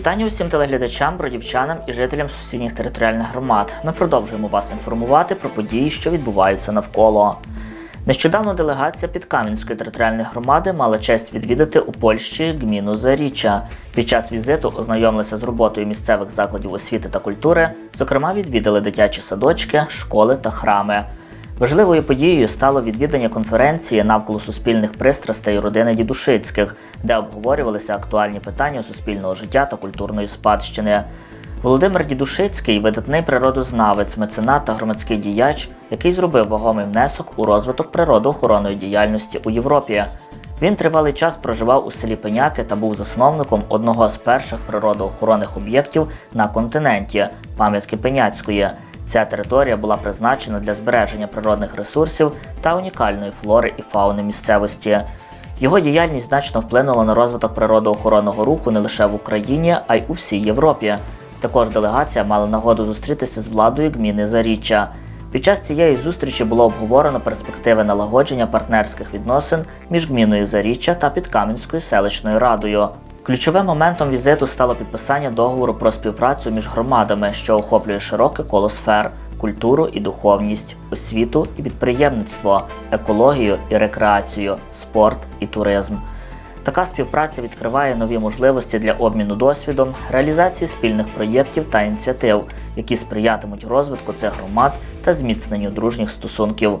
Вітання усім телеглядачам, бродівчанам і жителям сусідніх територіальних громад. Ми продовжуємо вас інформувати про події, що відбуваються навколо. Нещодавно делегація Підкам'янської територіальної громади мала честь відвідати у Польщі гміну Заріччя. Під час візиту ознайомилися з роботою місцевих закладів освіти та культури, зокрема, відвідали дитячі садочки, школи та храми. Важливою подією стало відвідання конференції навколо суспільних пристрастей родини Дідушицьких, де обговорювалися актуальні питання суспільного життя та культурної спадщини. Володимир Дідушицький видатний природознавець, меценат та громадський діяч, який зробив вагомий внесок у розвиток природоохоронної діяльності у Європі. Він тривалий час проживав у селі Пеняки та був засновником одного з перших природоохоронних об'єктів на континенті пам'ятки Пеняцької. Ця територія була призначена для збереження природних ресурсів та унікальної флори і фауни місцевості. Його діяльність значно вплинула на розвиток природоохоронного руху не лише в Україні, а й у всій Європі. Також делегація мала нагоду зустрітися з владою гміни Заріччя. Під час цієї зустрічі було обговорено перспективи налагодження партнерських відносин між гміною Заріччя та Підкам'янською селищною радою. Ключовим моментом візиту стало підписання договору про співпрацю між громадами, що охоплює широке коло сфер культуру і духовність, освіту і підприємництво, екологію і рекреацію, спорт і туризм. Така співпраця відкриває нові можливості для обміну досвідом, реалізації спільних проєктів та ініціатив, які сприятимуть розвитку цих громад та зміцненню дружніх стосунків.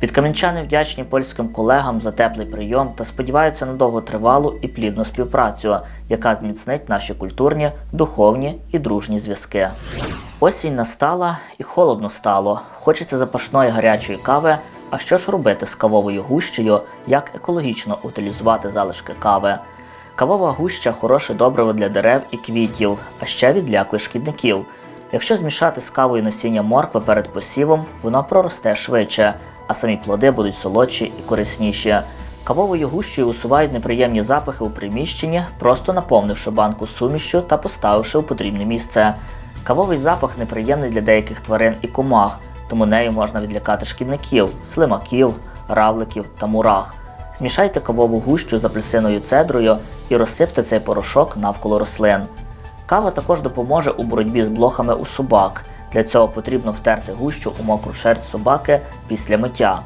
Підкам'янчани вдячні польським колегам за теплий прийом та сподіваються на довготривалу і плідну співпрацю, яка зміцнить наші культурні, духовні і дружні зв'язки. Осінь настала і холодно стало. Хочеться запашної гарячої кави. А що ж робити з кавовою гущею, як екологічно утилізувати залишки кави? Кавова гуща хороше добриво для дерев і квітів, а ще відлякує шкідників. Якщо змішати з кавою насіння моркви перед посівом, воно проросте швидше, а самі плоди будуть солодші і корисніші. Кавовою гущею усувають неприємні запахи у приміщенні, просто наповнивши банку сумішю та поставивши у потрібне місце. Кавовий запах неприємний для деяких тварин і комах, тому нею можна відлякати шкідників, слимаків, равликів та мурах. Змішайте кавову гущу з апельсиною цедрою і розсипте цей порошок навколо рослин. Кава також допоможе у боротьбі з блохами у собак. Для цього потрібно втерти гущу у мокру шерсть собаки після миття.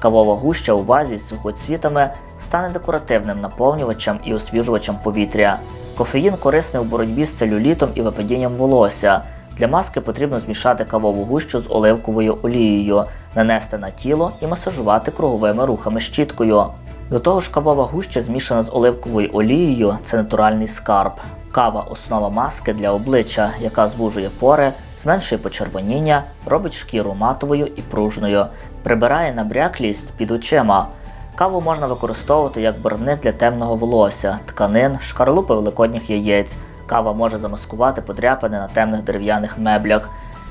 Кавова гуща у вазі з сухоцвітами стане декоративним наповнювачем і освіжувачем повітря. Кофеїн корисний у боротьбі з целюлітом і випадінням волосся. Для маски потрібно змішати кавову гущу з оливковою олією, нанести на тіло і масажувати круговими рухами щіткою. До того ж, кавова гуща змішана з оливковою олією це натуральний скарб. Кава основа маски для обличчя, яка звужує пори, зменшує почервоніння, робить шкіру матовою і пружною, прибирає набряклість під очима. Каву можна використовувати як барвник для темного волосся, тканин, шкарлупи великодніх яєць. Кава може замаскувати подряпини на темних дерев'яних меблях.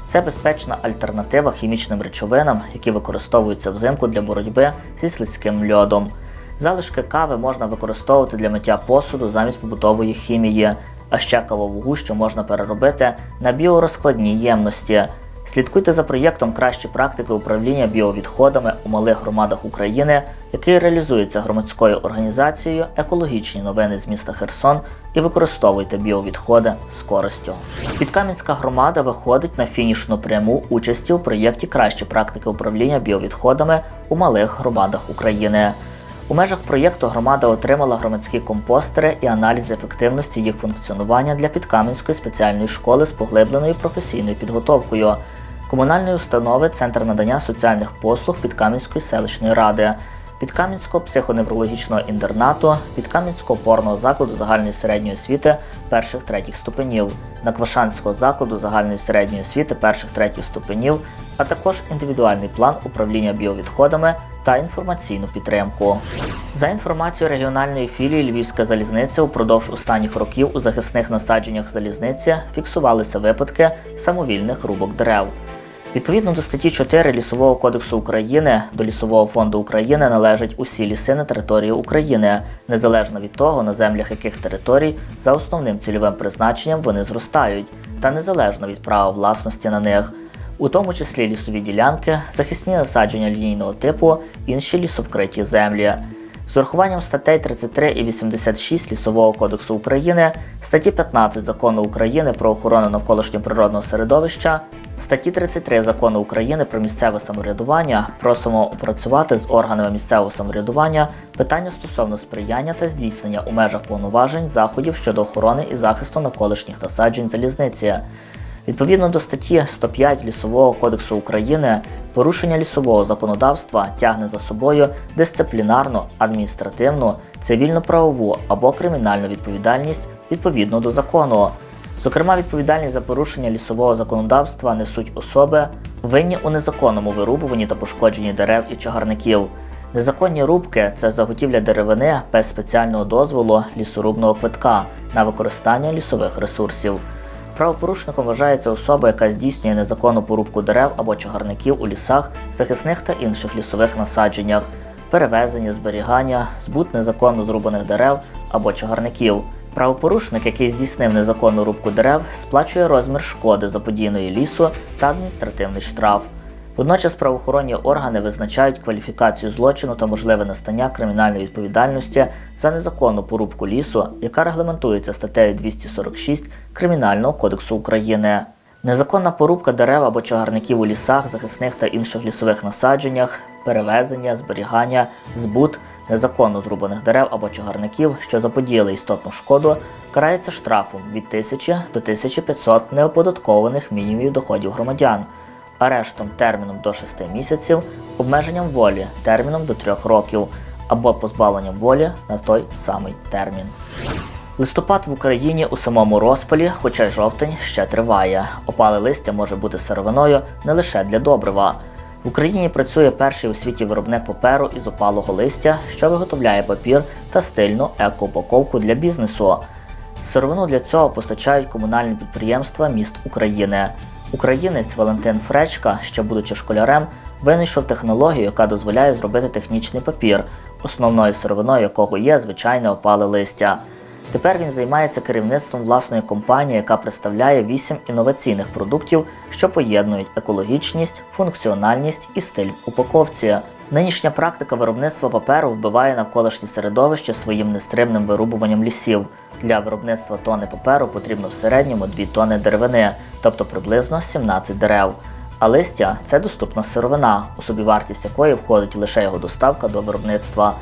Це безпечна альтернатива хімічним речовинам, які використовуються взимку для боротьби зі слизьким льодом. Залишки кави можна використовувати для миття посуду замість побутової хімії, а ще кавову гущу можна переробити на біорозкладні ємності. Слідкуйте за проєктом Кращі практики управління біовідходами у малих громадах України, який реалізується громадською організацією Екологічні новини з міста Херсон і використовуйте біовідходи з користю. Підкам'янська громада виходить на фінішну пряму участі у проєкті Кращі практики управління біовідходами у малих громадах України. У межах проєкту громада отримала громадські компостери і аналіз ефективності їх функціонування для Підкам'янської спеціальної школи з поглибленою професійною підготовкою, комунальної установи Центр надання соціальних послуг Підкам'янської селищної ради, Підкам'янського психоневрологічного інтернату, Підкам'янського опорного закладу загальної середньої освіти перших третіх ступенів, Наквашанського закладу загальної середньої освіти перших третіх ступенів, а також індивідуальний план управління біовідходами та інформаційну підтримку. За інформацією регіональної філії Львівська залізниця упродовж останніх років у захисних насадженнях залізниці фіксувалися випадки самовільних рубок дерев. Відповідно до статті 4 Лісового кодексу України до Лісового фонду України належать усі ліси на території України, незалежно від того, на землях яких територій за основним цільовим призначенням вони зростають, та незалежно від права власності на них, у тому числі лісові ділянки, захисні насадження лінійного типу, інші лісовкриті землі. З урахуванням статей 33 і 86 Лісового кодексу України, статті 15 Закону України про охорону навколишнього природного середовища, статті 33 Закону України про місцеве самоврядування просимо опрацювати з органами місцевого самоврядування питання стосовно сприяння та здійснення у межах повноважень заходів щодо охорони і захисту навколишніх насаджень залізниці. Відповідно до статті 105 Лісового кодексу України, порушення лісового законодавства тягне за собою дисциплінарну, адміністративну, цивільно-правову або кримінальну відповідальність відповідно до закону. Зокрема, відповідальність за порушення лісового законодавства несуть особи, винні у незаконному вирубуванні та пошкодженні дерев і чагарників. Незаконні рубки це заготівля деревини без спеціального дозволу лісорубного квитка на використання лісових ресурсів. Правопорушником вважається особа, яка здійснює незаконну порубку дерев або чагарників у лісах, захисних та інших лісових насадженнях, перевезення, зберігання, збут незаконно зрубаних дерев або чагарників. Правопорушник, який здійснив незаконну рубку дерев, сплачує розмір шкоди заподійної лісу та адміністративний штраф. Водночас правоохоронні органи визначають кваліфікацію злочину та можливе настання кримінальної відповідальності за незаконну порубку лісу, яка регламентується статтею 246 Кримінального кодексу України. Незаконна порубка дерев або чагарників у лісах, захисних та інших лісових насадженнях, перевезення, зберігання, збут незаконно зрубаних дерев або чагарників, що заподіяли істотну шкоду, карається штрафом від 1000 до 1500 неоподаткованих мінімумів доходів громадян арештом терміном до 6 місяців, обмеженням волі терміном до 3 років або позбавленням волі на той самий термін. Листопад в Україні у самому розпалі, хоча й жовтень ще триває. Опале листя може бути сировиною не лише для добрива. Україні працює перший у світі виробник паперу із опалого листя, що виготовляє папір та стильну екоупаковку для бізнесу. Сировину для цього постачають комунальні підприємства міст України. Українець Валентин Фречка, ще будучи школярем, винайшов технологію, яка дозволяє зробити технічний папір, основною сировиною якого є звичайне опале листя. Тепер він займається керівництвом власної компанії, яка представляє вісім інноваційних продуктів, що поєднують екологічність, функціональність і стиль упаковці. Нинішня практика виробництва паперу вбиває навколишнє середовище своїм нестримним вирубуванням лісів. Для виробництва тони паперу потрібно в середньому 2 тонни деревини, тобто приблизно 17 дерев. А листя це доступна сировина, у собівартість якої входить лише його доставка до виробництва.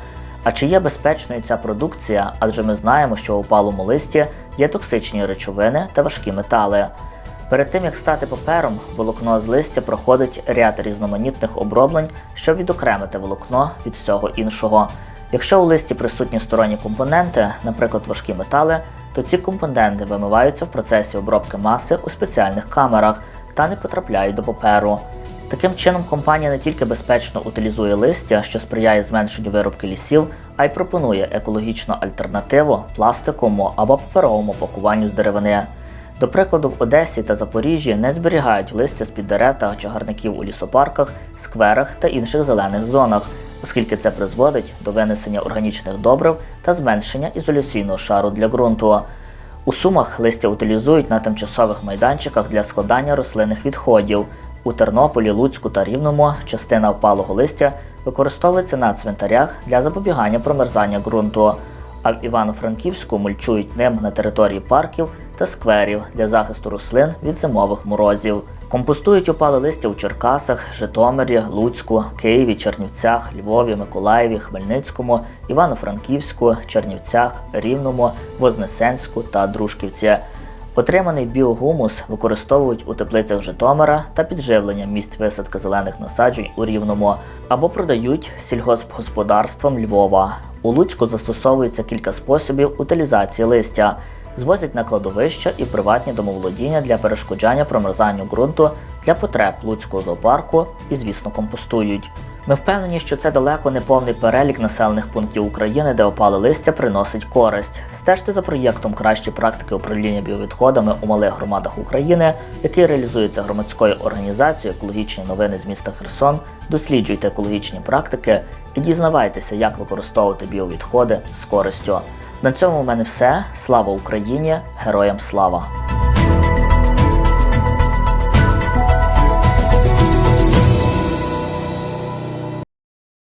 А чи є безпечною ця продукція? Адже ми знаємо, що у палому листі є токсичні речовини та важкі метали. Перед тим як стати папером, волокно з листя проходить ряд різноманітних оброблень, щоб відокремити волокно від всього іншого. Якщо у листі присутні сторонні компоненти, наприклад, важкі метали, то ці компоненти вимиваються в процесі обробки маси у спеціальних камерах та не потрапляють до паперу. Таким чином, компанія не тільки безпечно утилізує листя, що сприяє зменшенню виробки лісів, а й пропонує екологічну альтернативу пластиковому або паперовому пакуванню з деревини. До прикладу, в Одесі та Запоріжжі не зберігають листя з-під дерев та чагарників у лісопарках, скверах та інших зелених зонах, оскільки це призводить до винесення органічних добрив та зменшення ізоляційного шару для ґрунту. У Сумах листя утилізують на тимчасових майданчиках для складання рослинних відходів. У Тернополі, Луцьку та Рівному частина впалого листя використовується на цвинтарях для запобігання промерзання ґрунту, а в Івано-Франківську мульчують ним на території парків та скверів для захисту рослин від зимових морозів. Компостують опале листя у Черкасах, Житомирі, Луцьку, Києві, Чернівцях, Львові, Миколаєві, Хмельницькому, Івано-Франківську, Чернівцях, Рівному, Вознесенську та Дружківці. Отриманий біогумус використовують у теплицях Житомира та підживлення місць висадки зелених насаджень у Рівному або продають сільгоспгосподарствам Львова. У Луцьку застосовується кілька способів утилізації листя. Звозять на кладовища і приватні домоволодіння для перешкоджання промерзанню ґрунту для потреб Луцького зоопарку і, звісно, компостують. Ми впевнені, що це далеко не повний перелік населених пунктів України, де опале листя приносить користь. Стежте за проєктом Кращі практики управління біовідходами у малих громадах України, який реалізується громадською організацією Екологічні новини з міста Херсон. Досліджуйте екологічні практики і дізнавайтеся, як використовувати біовідходи з користю. На цьому у мене все. Слава Україні! Героям слава!